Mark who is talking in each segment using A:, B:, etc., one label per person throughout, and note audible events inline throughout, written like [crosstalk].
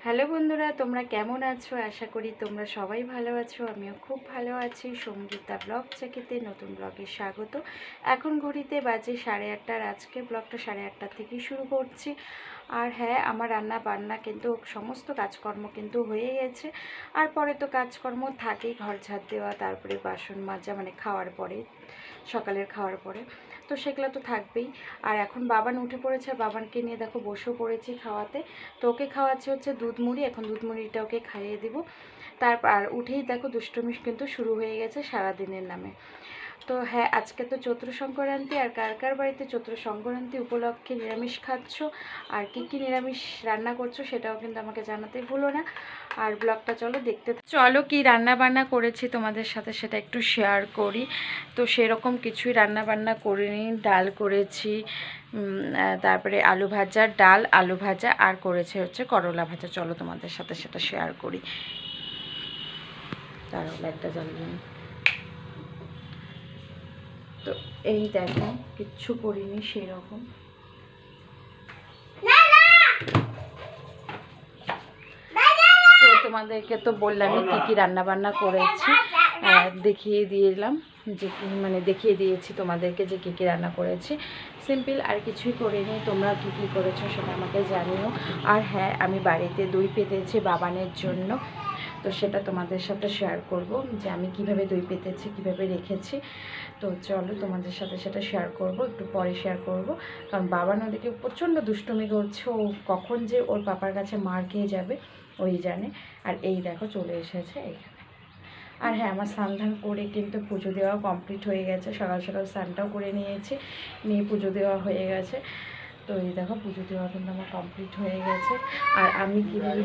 A: Hello বন্ধুরা, তোমরা কেমন আছো? আশা করি তোমরা সবাই ভালো আছো, আমিও খুব ভালো আছি। সঙ্গীতা ব্লগ চাকিতে নতুন ব্লগে স্বাগত। এখন ঘড়িতে বাজে সাড়ে আটটার, আজকে ব্লগটা সাড়ে আটটা থেকেই শুরু করছি। আর হ্যাঁ আমার রান্না বান্না কিন্তু সমস্ত কাজকর্ম কিন্তু হয়ে গেছে। আর পরে তো কাজকর্ম থাকেই, ঘর ঝাড় দেওয়া, তারপরে বাসন মাজা মানে খাওয়ার পরে, সকালের খাওয়ার পরে। তো সেগুলো তো থাকবেই। আর এখন বাবান উঠে পড়েছে, আর বাবানকে নিয়ে দেখো বসেও পড়েছি খাওয়াতে। তো ওকে খাওয়াচ্ছে হচ্ছে দুধ মুড়ি, এখন দুধ মুড়িটা ওকে খাইয়ে দিব। তারপর, আর উঠেই দেখো দুষ্টমিশ কিন্তু শুরু হয়ে গেছে সারাদিনের নামে। তো হ্যাঁ আজকে তো চৈত্র সংক্রান্তি, আর কার কার বাড়িতে চৈত্র সংক্রান্তি উপলক্ষে নিরামিষ খাচ্ছ, আর কি কি নিরামিষ রান্না করছ সেটাও কিন্তু আমাকে জানাতে ভুলো না। আর ব্লগটা চলো দেখতে। চলো কি রান্না বান্না করেছি তোমাদের সাথে সেটা একটু শেয়ার করি। তো সেরকম কিছুই রান্না বান্না করিনি। ডাল করেছি তারপরে আলু ভাজা, ডাল, আলু ভাজা, আর করেছে হচ্ছে করলা ভাজা। চলো তোমাদের সাথে সেটা শেয়ার করি। তারও একটা নিই। তো এই দেখো কিচ্ছু করিনি সেরকম। তো তোমাদেরকে তো বললামই কী কী রান্না বান্না করেছি দেখিয়ে দিলাম যে কি- মানে দেখিয়ে দিয়েছি তোমাদেরকে যে কী কী রান্না করেছি। সিম্পল আর কিছুই করিনি তোমরা কী কী করেছ সেটা আমাকে জানিও। আর হ্যাঁ আমি বাড়িতে দই পেতেছি বাবানের জন্য। তো সেটা তোমাদের সাথে শেয়ার করব যে আমি কীভাবে দই পেতেছি, কীভাবে রেখেছি। তো চলো তোমাদের সাথে সেটা শেয়ার করব, একটু পরে শেয়ার করব। কারণ বাবা নদীকে প্রচণ্ড দুষ্টুমি করছে, ও কখন যে ওর পাপার কাছে মার খেয়ে যাবে, ওই জানে। আর এই দেখো চলে এসেছে এখানে। আর হ্যাঁ আমার স্নান করে কিন্তু পুজো দেওয়া কমপ্লিট হয়ে গেছে। সকাল সকাল স্নানটাও করে নিয়েছি, নিয়ে পুজো দেওয়া হয়ে গেছে। তো এই দেখো পুজো দেওয়া কিন্তু আমার কমপ্লিট হয়ে গেছে। আর আমি কীভাবে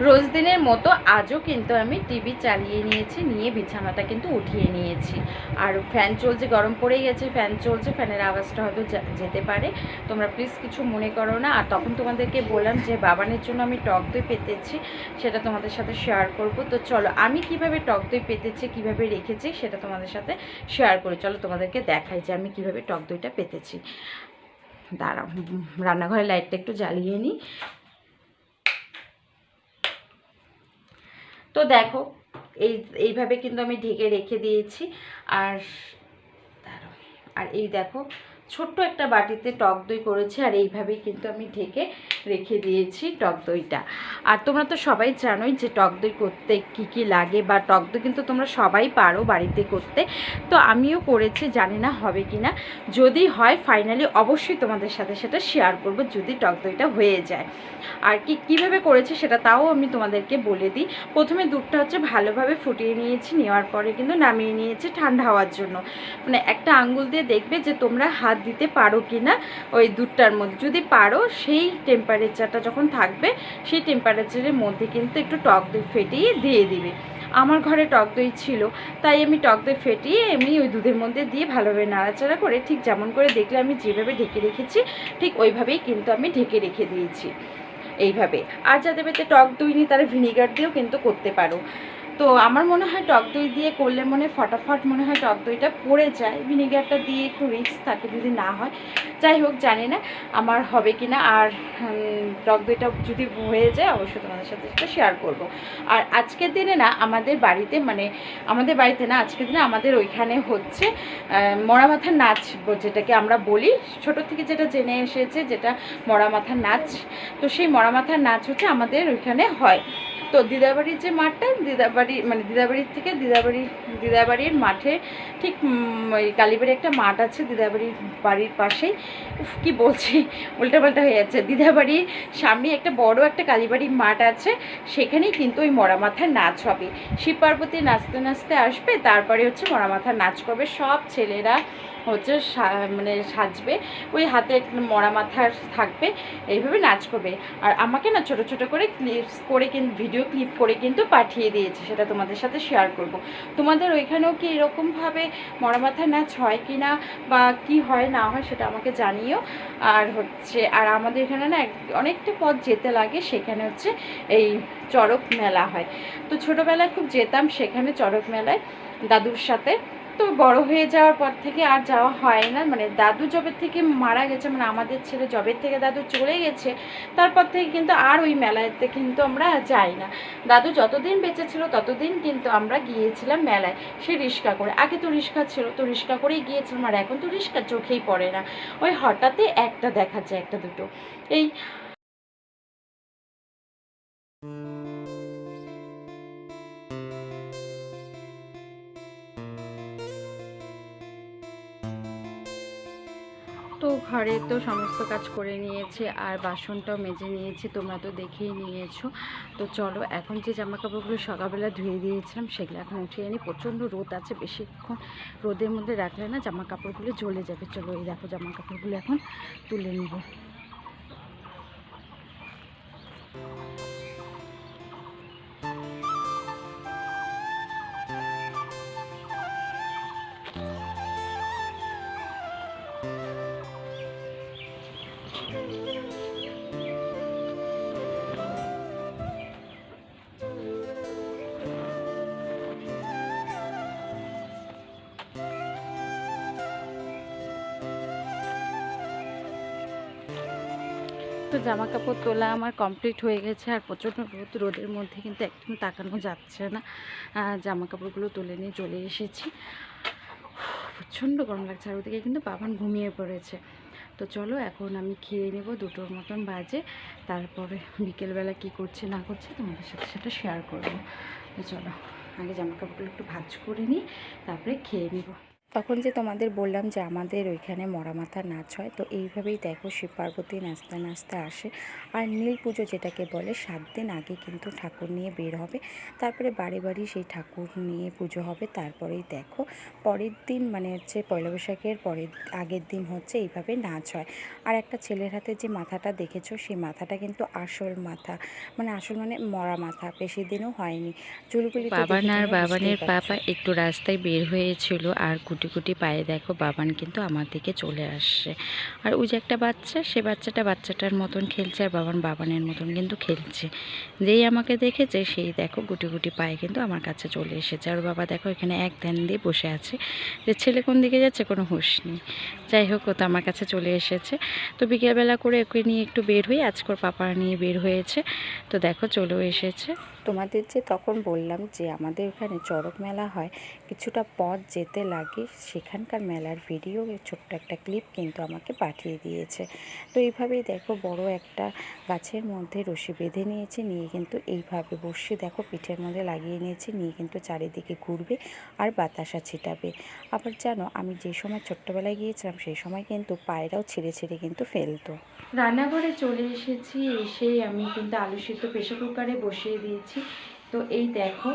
A: রোজ দিনের মতো আজও কিন্তু আমি টিভি চালিয়ে নিয়েছি, নিয়ে বিছানাটা কিন্তু উঠিয়ে নিয়েছি। আর ফ্যান চলছে, গরম পড়ে গেছে, ফ্যান চলছে, ফ্যানের আওয়াজটা হয়তো যেতে পারে। তোমরা প্লিজ কিছু মনে করো না। আর তখন তোমাদেরকে বললাম যে, বাবানের জন্য আমি টক দই পেতেছি, সেটা তোমাদের সাথে শেয়ার করব। তো চলো, আমি কীভাবে টক দই পেতেছি, কীভাবে রেখেছি, সেটা তোমাদের সাথে শেয়ার করি। চলো তোমাদেরকে দেখাই যে আমি কীভাবে টক দইটা পেতেছি। দাঁড়াও, রান্নাঘরের লাইটটা একটু জ্বালিয়ে নিই। তো দেখো এই এইভাবে কিন্তু আমি ঢেকে রেখে দিয়েছি। আর আর এই দেখো ছোট্ট একটা বাটিতে টক দই করেছি, আর এইভাবেই কিন্তু আমি ঢেকে রেখে দিয়েছি টক দইটা। আর তোমরা তো সবাই জানোই যে টক দই করতে কি কি লাগে, বা টক দই কিন্তু তোমরা সবাই পারো বাড়িতে করতে। তো আমিও করেছি, জানি না হবে কি না যদি হয় ফাইনালি অবশ্যই তোমাদের সাথে সেটা শেয়ার করব, যদি টক দইটা হয়ে যায়। আর কি, কীভাবে করেছে সেটা তাও আমি তোমাদেরকে বলে দিই। প্রথমে দুধটা হচ্ছে ভালোভাবে ফুটিয়ে নিয়েছি, নেওয়ার পরে কিন্তু নামিয়ে নিয়েছি ঠান্ডা হওয়ার জন্য। মানে একটা আঙ্গুল দিয়ে দেখবে যে তোমরা হাত দিতে পারো কি না ওই দুধটার মধ্যে। যদি পারো, সেই টেম্পারেচারটা যখন থাকবে, সেই টেম্পারেচারের মধ্যে কিন্তু একটু টক দই ফেটিয়ে দিয়ে দিবে। আমার ঘরে টক দই ছিল, তাই আমি টক দই ফেটিয়ে এমনি ওই দুধের মধ্যে দিয়ে ভালোভাবে নাড়াচাড়া করে ঠিক যেমন করে দেখলে আমি যেভাবে ঢেকে রেখেছি, ঠিক ওইভাবেই কিন্তু আমি ঢেকে রেখে দিয়েছি। এইভাবে। আর যাদের বাড়িতে টক দই নেই, তারা ভিনিগার দিয়েও কিন্তু করতে পারো। তো আমার মনে হয় টক দই দিয়ে করলে মনে ফটাফট মনে হয় টক দইটা পড়ে যায়। ভিনিগারটা দিয়ে একটু রিস্ক থাকে যদি না হয়। যাই হোক, জানি না আমার হবে কি না আর টক দইটা যদি হয়ে যায় অবশ্যই তোমাদের সাথে সেটা শেয়ার করব। আর আজকের দিনে না আমাদের বাড়িতে মানে আমাদের বাড়িতে না আজকের দিনে আমাদের ওইখানে হচ্ছে মরা মাথার নাচ যেটাকে আমরা বলি। ছোট থেকে যেটা জেনে এসেছে যেটা মরা মাথার নাচ। তো সেই মরা মাথার নাচ হচ্ছে আমাদের ওইখানে হয়। তো দিদাবাড়ির যে মাঠটা, দিদাবাড়ি মানে দিদাবাড়ির থেকে দিদাবাড়ি দিদাবাড়ির মাঠে ঠিক ওই কালীবাড়ি একটা মাঠ আছে দিদাবাড়ির বাড়ির পাশেই। কি বলছি? [laughs] উল্টাপাল্টা হয়ে যাচ্ছে। দিদাবাড়ির সামনে একটা বড় একটা কালীবাড়ির মাঠ আছে, সেখানেই কিন্তু ওই মরা মাথার নাচ হবে। শিব পার্বতী নাচতে নাচতে আসবে, তারপরে হচ্ছে মরা মাথার নাচ করবে। সব ছেলেরা হচ্ছে মানে সাজবে, ওই হাতে মরা মাথার থাকবে, এইভাবে নাচ করবে। আর আমাকে না ছোট ছোট করে ক্লিপস করে কিন্তু ভিডিও ক্লিপ করে কিন্তু পাঠিয়ে দিয়েছে, সেটা তোমাদের সাথে শেয়ার করব। তোমাদের ওইখানেও কি এরকমভাবে মরা মাথার নাচ হয় কি না, বা কি হয় না হয় সেটা আমাকে জানিও। আর হচ্ছে, আর আমাদের এখানে না অনেকটা পথ যেতে লাগে, সেখানে হচ্ছে এই চড়ক মেলা হয়। তো ছোটোবেলায় খুব যেতাম সেখানে চড়ক মেলায়, দাদুর সাথে। তো বড় হয়ে যাওয়ার পর থেকে আর যাওয়া হয় না। মানে দাদু জবের থেকে মারা গেছে মানে আমাদের ছেলে জবের থেকে দাদু চলে গেছে। তারপর থেকে কিন্তু আর ওই মেলাতে কিন্তু আমরা যাই না। দাদু যতদিন বেঁচে ছিল ততদিন কিন্তু আমরা গিয়েছিলাম মেলায়। সে রিক্সা করে, আগে তো রিক্সা ছিল, তো রিক্সা করেই গিয়েছিলাম, আর এখন তো রিক্সা চোখেই পড়ে না। ওই হঠাৎই একটা দেখা যায়, একটা দুটো। এই তো ঘরে তো সমস্ত কাজ করে নিয়েছে আর বাসনটাও মেজে নিয়েছি, তোমরা তো দেখেই নিয়েছো। তো চলো, এখন যে জামা কাপড়গুলো সকালবেলা ধুয়ে দিয়েছিলাম, সেগুলো এখন উঠিয়ে নিই। প্রচণ্ড রোদ আছে, বেশিক্ষণ রোদের মধ্যে রাখলে না জামা কাপড়গুলো জ্বলে যাবে। চলো এই দেখো জামা কাপড়গুলো এখন তুলে নিব। তো জামা কাপড় তোলা আমার কমপ্লিট হয়ে গেছে আর প্রচণ্ড রোদ, রোদের মধ্যে কিন্তু একদম তাকানো যাচ্ছে না। জামা কাপড়গুলো তুলে নিয়ে চলে এসেছি। প্রচণ্ড গরম লাগছে আর ওদিকে কিন্তু বাবান ঘুমিয়ে পড়েছে। তো চলো এখন আমি খেয়ে নেব, দুটোর মতন বাজে। তারপরে বিকেলবেলা কি করছে, না করছে তোমাদের সাথে সেটা শেয়ার করব। তো চলো, আগে জামা কাপড়গুলো একটু ভাজ করে নিই, তারপরে খেয়ে নেব। তখন যে তোমাদের বললাম যে আমাদের ওইখানে মরা মাথার নাচ হয় তো এইভাবেই দেখো শিব পার্বতী নাচতে নাচতে আসে। আর নীল পুজো যেটাকে বলে সাত দিন আগে কিন্তু ঠাকুর নিয়ে বের হবে। তারপরে বাড়ি বাড়ি সেই ঠাকুর নিয়ে পুজো হবে তারপরেই দেখো। পরের দিন মানে হচ্ছে পয়লা বৈশাখের পরের আগের দিন হচ্ছে এইভাবে নাচ হয়। আর একটা ছেলের হাতে যে মাথাটা দেখেছ সেই মাথাটা কিন্তু আসল মাথা। মানে আসল মানে মরা মাথা বেশি দিনও হয়নি। চুলগুলি
B: বাবান আর বাবানের। পাপা একটু রাস্তায় বের হয়েছিল আর কুটি কুটি পায়ে দেখো বাবান কিন্তু আমার দিকে চলে আসছে। আর ওই যে একটা বাচ্চা, সে বাচ্চাটা বাচ্চাটার মতন খেলছে আর বাবান বাবানের মতন কিন্তু খেলছে। যেই আমাকে দেখেছে, সেই দেখো গুটি গুটি পায়ে কিন্তু আমার কাছে চলে এসেছে। আর বাবা দেখো এখানে এক ধ্যান দিয়ে বসে আছে। যে ছেলে কোন দিকে যাচ্ছে কোনো হুঁশ নেই। যাই হোক, ও তো আমার কাছে চলে এসেছে। তো বিকেলবেলা করে ওকে নিয়ে একটু বের হই। আজকের পাপা নিয়ে বের হয়েছে। তো দেখো চলেও এসেছে।
A: তোমাদের যে তখন বললাম যে আমাদের এখানে চড়ক মেলা হয়, কিছুটা পথ যেতে লাগে সেখানকার মেলার ভিডিও ছোট্ট একটা ক্লিপ কিন্তু আমাকে পাঠিয়ে দিয়েছে। তো এইভাবেই দেখো বড় একটা গাছের মধ্যে রশি বেঁধে নিয়েছি, নিয়ে কিন্তু এইভাবে বসে দেখো পিঠের মধ্যে লাগিয়ে নিয়েছি, নিয়ে কিন্তু চারিদিকে ঘুরবে আর বাতাসা ছিটাবে। আবার জানো আমি যে সময় ছোট্টবেলায় গিয়েছিলাম সেই সময় কিন্তু পায়রাও ছিঁড়ে ছিঁড়ে কিন্তু ফেলতো। রান্নাঘরে চলে এসেছি, এসেই আমি কিন্তু আলু সিদ্ধ প্রেশার কুকারে বসিয়ে দিয়েছি। তো এই দেখো,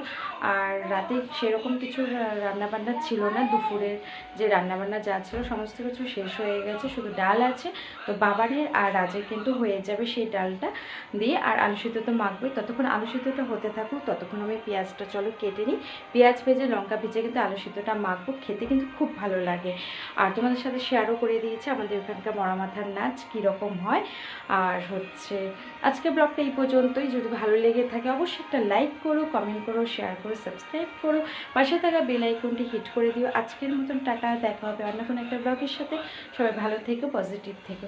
A: আর রাতে সেরকম কিছু রান্নাবান্না ছিল না। দুপুরের যে রান্নাবান্না যা ছিল, সমস্ত কিছু শেষ হয়ে গেছে, শুধু ডাল আছে। তো বাবারের আর রাজের কিন্তু হয়ে যাবে সেই ডালটা দিয়ে। আর আলু সিদ্ধ তো মাখবে ততক্ষণ আলু সিদ্ধটা হতে থাকুক, ততক্ষণ আমি পেঁয়াজটা চলো কেটে নিই। পেঁয়াজ ভেজে লঙ্কা ভেজে কিন্তু আলু সিদ্ধটা মাখবো। খেতে কিন্তু খুব ভালো লাগে। আর তোমাদের সাথে শেয়ারও করে দিয়েছে আমাদের ওখানকার মরা মাথার নাচ, কীরকম হয়। আর হচ্ছে আজকে ব্লগটা এই পর্যন্তই। যদি ভালো লেগে থাকে, অবশ্যই একটা লাইক করো কমেন্ট করো শেয়ার করো সাবস্ক্রাইব করো, পাশে থাকা বেল আইকনটি হিট করে দিও। আজকের মতন টাকা দেখা হবে অন্য কোনো একটা ব্লগের সাথে। সবাই ভালো থেকো পজিটিভ থেকো।